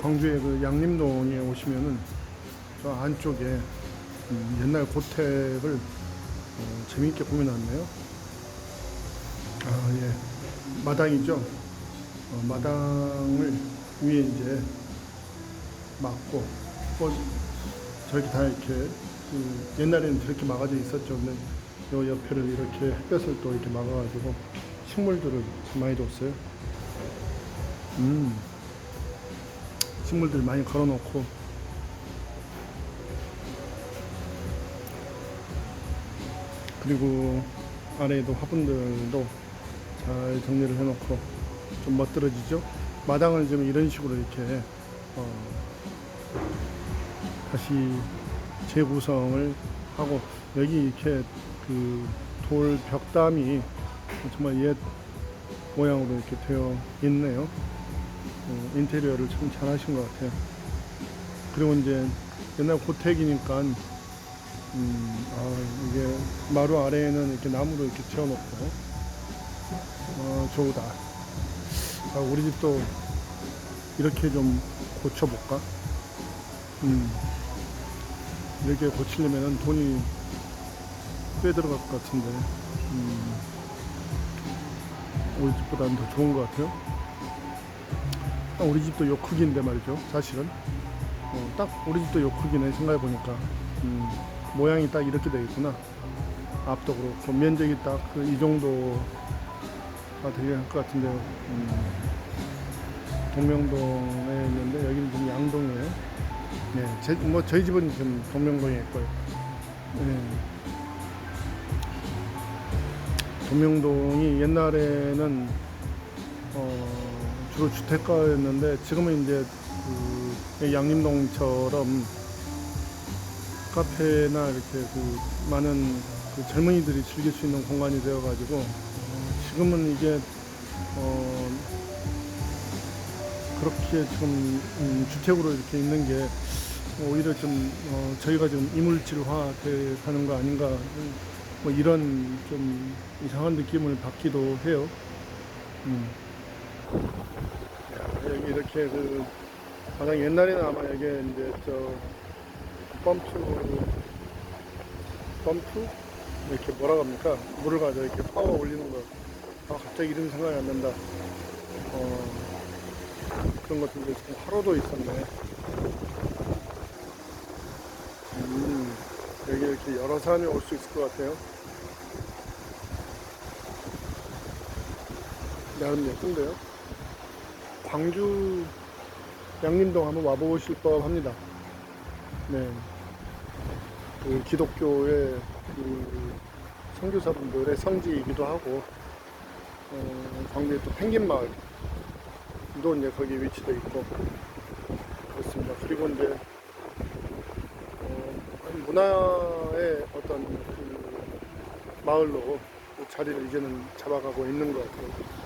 광주의 그 양림동에 오시면은 저 안쪽에 음, 옛날 고택을 어, 재미있게 꾸며놨네요. 아, 예. 마당이죠. 어, 마당을 위에 이제 막고, 뭐, 저렇게 다 이렇게, 그 옛날에는 저렇게 막아져 있었죠. 근데 요 옆에를 이렇게 햇볕을 또 이렇게 막아가지고 식물들을 참 많이 뒀어요. 음. 식물들 많이 걸어놓고 그리고 아래에도 화분들도 잘 정리를 해놓고 좀 멋들어지죠. 마당을 좀 이런 식으로 이렇게 어, 다시 재구성을 하고 여기 이렇게 그 돌 벽담이 정말 옛 모양으로 이렇게 되어 있네요. 어, 인테리어를 참 잘하신 것 같아요. 그리고 이제 옛날 고택이니까 음, 아, 이게 마루 아래에는 이렇게 나무로 이렇게 채워놓고 어, 좋다. 아, 우리 집도 이렇게 좀 고쳐볼까? 음, 이렇게 고치려면 돈이 꽤 들어갈 것 같은데 음, 우리 집보다는 더 좋은 것 같아요. 아, 우리 집도 요 크기인데 말이죠. 사실은 어, 딱 우리 집도 요 크기네 생각해 보니까 음, 모양이 딱 이렇게 되겠구나. 앞도 그렇고 면적이 딱그이 정도가 되게 할것 같은데요. 음, 동명동에 있는데 여기는 지금 양동이에요. 네, 제, 뭐 저희 집은 지금 동명동에 있고요. 네. 동명동이 옛날에는 어, 주로 주택가였는데 지금은 이제 그 양림동처럼 카페나 이렇게 그 많은 그 젊은이들이 즐길 수 있는 공간이 되어가지고 어, 지금은 이게 어, 그렇게 지금 음, 주택으로 이렇게 있는 게 오히려 좀 어, 저희가 좀 이물질화 되는 거 아닌가 뭐 이런 좀 이상한 느낌을 받기도 해요. 음. 이렇게 그 가장 옛날에는 아마 여기 이제 저 펌프 펌프 이렇게 뭐라 합니까 물을 가져 이렇게 파워 올리는 거 아, 갑자기 이름 생각이 안 난다. 어, 그런 것들도 지금 하루도 있었네. 음, 여기 이렇게 여러 사람이 올 수 있을 것 같아요. 나름 예쁜데요. 광주 양림동 한번 와보실 법 합니다. 네. 그 기독교의 그 선교사분들의 성지이기도 하고, 어, 광주에 또 펭귄 마을도 이제 거기 위치돼 있고, 그렇습니다. 그리고 이제, 어, 문화의 어떤 그 마을로 자리를 이제는 잡아가고 있는 것 같아요.